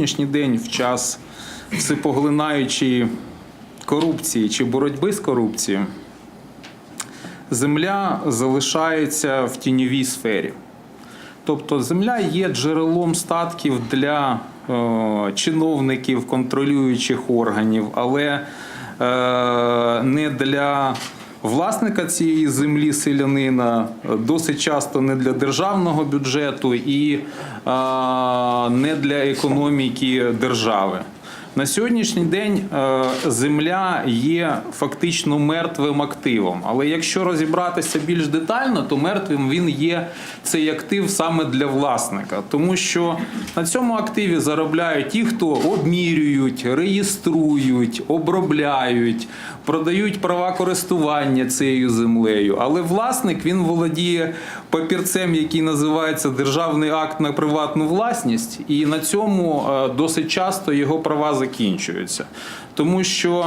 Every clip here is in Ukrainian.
сьогоднішній день в час всепоглинаючої корупції чи боротьби з корупцією, земля залишається в тіньовій сфері. Тобто земля є джерелом статків для е, чиновників, контролюючих органів, але е, не для власника цієї землі селянина, е, досить часто не для державного бюджету і е, не для економіки держави. На сьогоднішній день е, земля є фактично мертвим активом. Але якщо розібратися більш детально, то мертвим він є цей актив саме для власника, тому що на цьому активі заробляють ті, хто обмірюють, реєструють, обробляють, продають права користування цією землею. Але власник він володіє папірцем, який називається державний акт на приватну власність, і на цьому е, досить часто його права закінчуються. Тому що е,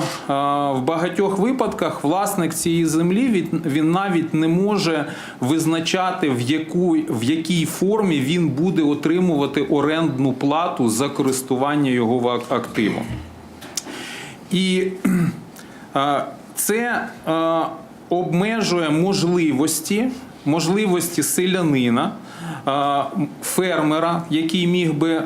в багатьох випадках власник цієї землі він, навіть не може визначати, в, яку, в якій формі він буде отримувати орендну плату за користування його активом. І е, це е, обмежує можливості, можливості селянина, фермера, який міг би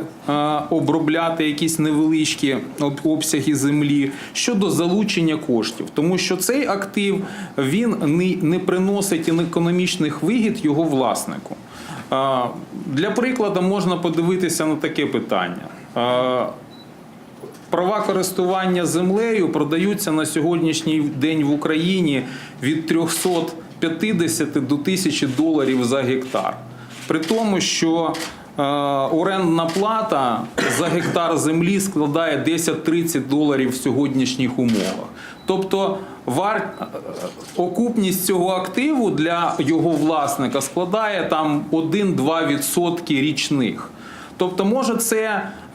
обробляти якісь невеличкі обсяги землі щодо залучення коштів, тому що цей актив він не, приносить економічних вигід його власнику. Для прикладу можна подивитися на таке питання. Права користування землею продаються на сьогоднішній день в Україні від 350 до 1000 доларів за гектар. При тому, що е, орендна плата за гектар землі складає 10-30 доларів в сьогоднішніх умовах. Тобто вар... е, окупність цього активу для його власника складає там 1-2% річних. Тобто, може, це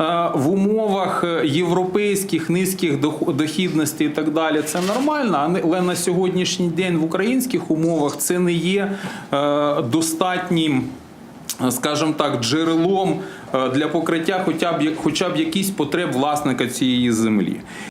е, в умовах європейських низьких дох- дохідностей і так далі, це нормально, але на сьогоднішній день в українських умовах це не є достатнім. Скажімо так, джерелом е, для покриття хоча б хоча б якісь потреб власника цієї землі.